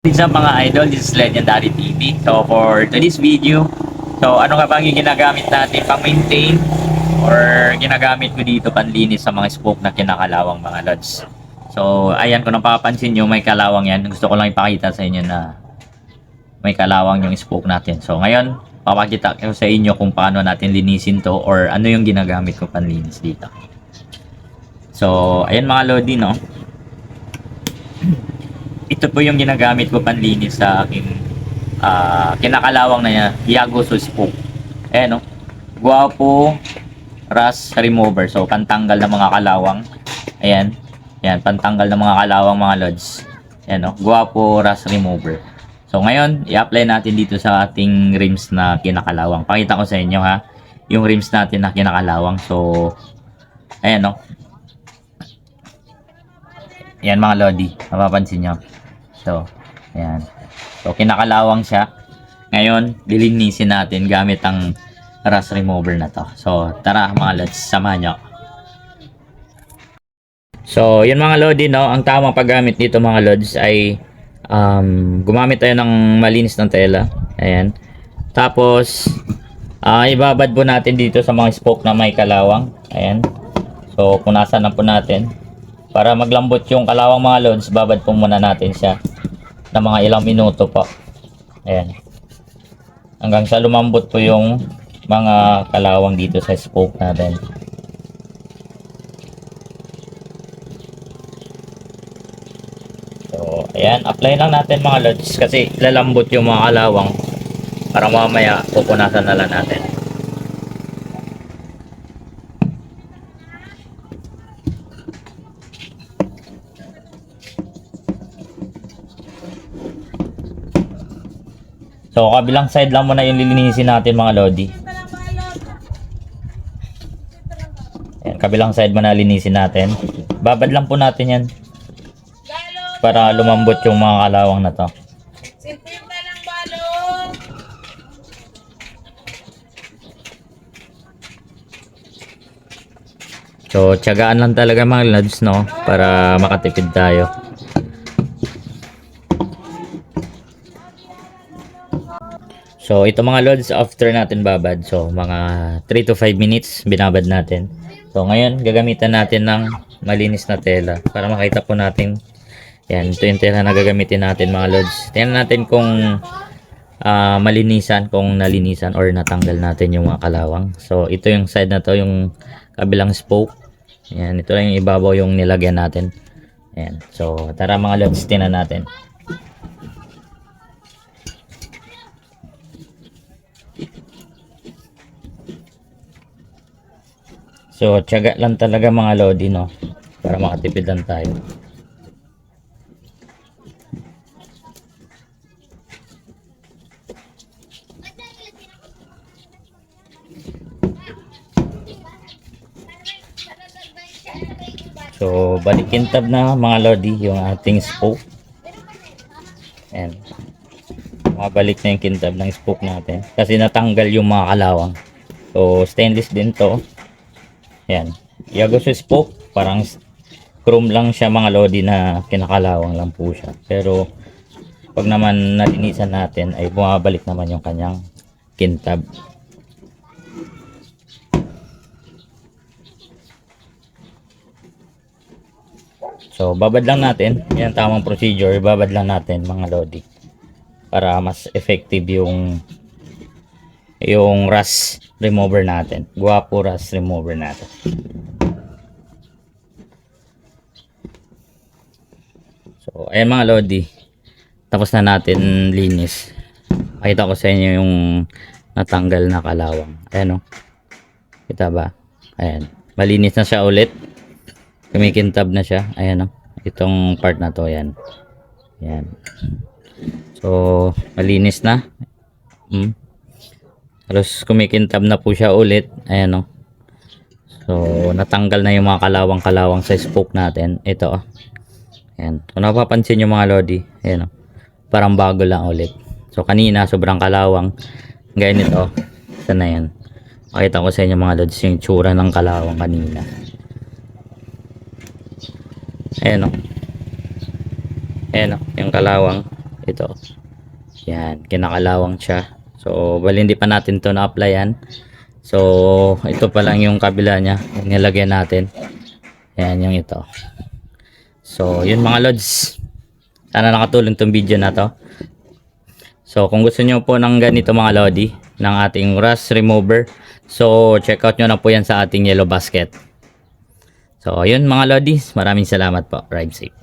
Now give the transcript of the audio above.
What's mga idol, this is Legendary TV. So for today's video, so ano ka bang yung ginagamit natin pang maintain or ginagamit ko dito panlinis sa mga spoke na kinakalawang mga lods. So ayan kung napapansin nyo may kalawang yan. Gusto ko lang ipakita sa inyo na may kalawang yung spoke natin. So ngayon, papakita ko sa inyo kung paano natin linisin to or ano yung ginagamit ko panlinis dito. So ayan mga lodi no ito po yung ginagamit ko panlinis sa aking ah, kinakalawang na Yagoso Spoke. Eh no, Guapo Rust Remover. So, pantanggal ng mga kalawang. Ayan. Ayan, pantanggal ng mga kalawang mga lods. Ayan no, Guapo Rust Remover. So, ngayon, i-apply natin dito sa ating rims na kinakalawang. Pakita ko sa inyo ha, yung rims natin na kinakalawang. So, ayan no, Ayan mga lodi, mapapansin nyo. So, ayan. So, kinakalawang siya. Ngayon, lilinisin natin gamit ang rust remover na to. So, tara mga lods, samahan nyo. So, yun mga lodi, no? Ang tamang paggamit dito mga lods ay um, gumamit tayo ng malinis ng tela. Ayan. Tapos, ah ibabad po natin dito sa mga spoke na may kalawang. Ayan. So, punasan na po natin. Para maglambot yung kalawang mga loads, babad po muna natin siya ng mga ilang minuto po. Ayan. Hanggang sa lumambot po yung mga kalawang dito sa spoke natin. So, ayan. Apply lang natin mga loads kasi lalambot yung mga kalawang para mamaya pupunasan na lang natin. So, kabilang side lang muna yung lilinisin natin mga lodi. Ayan, kabilang side muna linisin natin. Babad lang po natin yan para lumambot yung mga kalawang na to. So, tiyagaan lang talaga mga lods, no? Para makatipid tayo. So, ito mga lods, after natin babad. So, mga 3 to 5 minutes, binabad natin. So, ngayon, gagamitan natin ng malinis na tela para makita po natin. Yan, ito yung tela na gagamitin natin mga lods. Tingnan natin kung ah, malinisan, kung nalinisan or natanggal natin yung mga kalawang. So, ito yung side na to, yung kabilang spoke. Yan, ito lang yung ibabaw yung nilagyan natin. Yan. So, tara mga lods, tingnan natin. So, tiyaga lang talaga mga lodi, no? Para makatipid lang tayo. So, balikin tab na mga lodi yung ating spoke. Ayan. Mabalik na yung kintab ng spoke natin. Kasi natanggal yung mga kalawang. So, stainless din to. Ayan. Yago sa spoke, parang chrome lang siya mga lodi na kinakalawang lang po siya. Pero, pag naman nalinisan natin, ay bumabalik naman yung kanyang kintab. So, babad lang natin. Yan ang tamang procedure. Babad lang natin mga lodi. Para mas effective yung yung rust remover natin. Guwapo rust remover natin. So, ayan mga lodi. Tapos na natin linis. Pakita ko sa inyo yung natanggal na kalawang. Ayan o. Kita ba? Ayan. Malinis na siya ulit kumikintab na siya ayan o itong part na to yan yan so malinis na mm. Tapos kumikintab na po siya ulit. Ayan o so natanggal na yung mga kalawang kalawang sa spoke natin. Ito o ayan. Kung napapansin yung mga lodi ayan o parang bago lang ulit. So kanina sobrang kalawang. Gaya nito ito na yan. Pakita ko sa inyo mga lods yung tsura ng kalawang kanina. Ayan o. Ayan o, yung kalawang. Ito. Yan, kinakalawang siya. So, bali hindi pa natin to na-applyan. So, ito pa lang yung kabila niya. Yung nilagyan natin. Yan, yung ito. So, yun mga lods. Sana nakatulong tong video na to. So, kung gusto nyo po ng ganito mga lodi, ng ating rust remover, so check out nyo na po yan sa ating yellow basket. So, yun mga lodis, maraming salamat po. Ride safe.